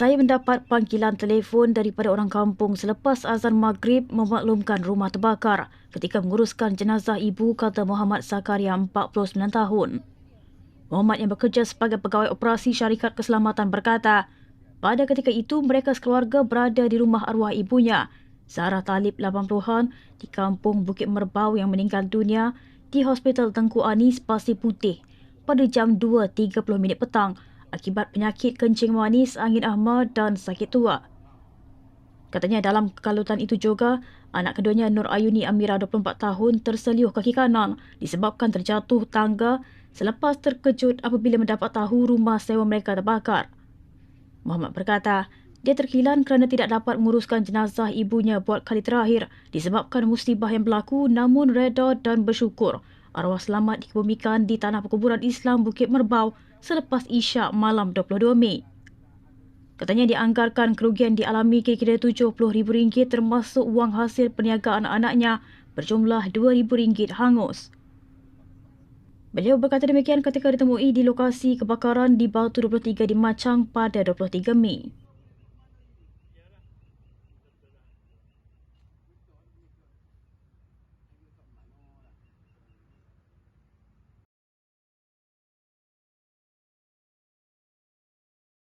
Saya mendapat panggilan telefon daripada orang kampung selepas azan maghrib memaklumkan rumah terbakar ketika menguruskan jenazah ibu kata Muhammad Zakaria 49 tahun. Muhammad yang bekerja sebagai pegawai operasi syarikat keselamatan berkata, pada ketika itu mereka sekeluarga berada di rumah arwah ibunya, Sarah Talib 80-an di kampung Bukit Merbau yang meninggal dunia di Hospital Tengku Anis Pasir Putih pada jam 2.30 minit petang akibat penyakit kencing manis, angin ahmad dan sakit tua. Katanya dalam kekalutan itu juga, anak keduanya Nur Ayuni Amira 24 tahun terseliuh kaki kanan disebabkan terjatuh tangga selepas terkejut apabila mendapat tahu rumah sewa mereka terbakar. Muhammad berkata, dia terkilan kerana tidak dapat menguruskan jenazah ibunya buat kali terakhir disebabkan musibah yang berlaku namun reda dan bersyukur arwah selamat dikebumikan di tanah perkuburan Islam Bukit Merbau selepas Isyak malam 22 Mei. Katanya dianggarkan kerugian dialami kira-kira RM70,000 termasuk wang hasil perniagaan anak-anaknya berjumlah RM2,000 hangus. Beliau berkata demikian ketika ditemui di lokasi kebakaran di Batu 23 di Macang pada 23 Mei.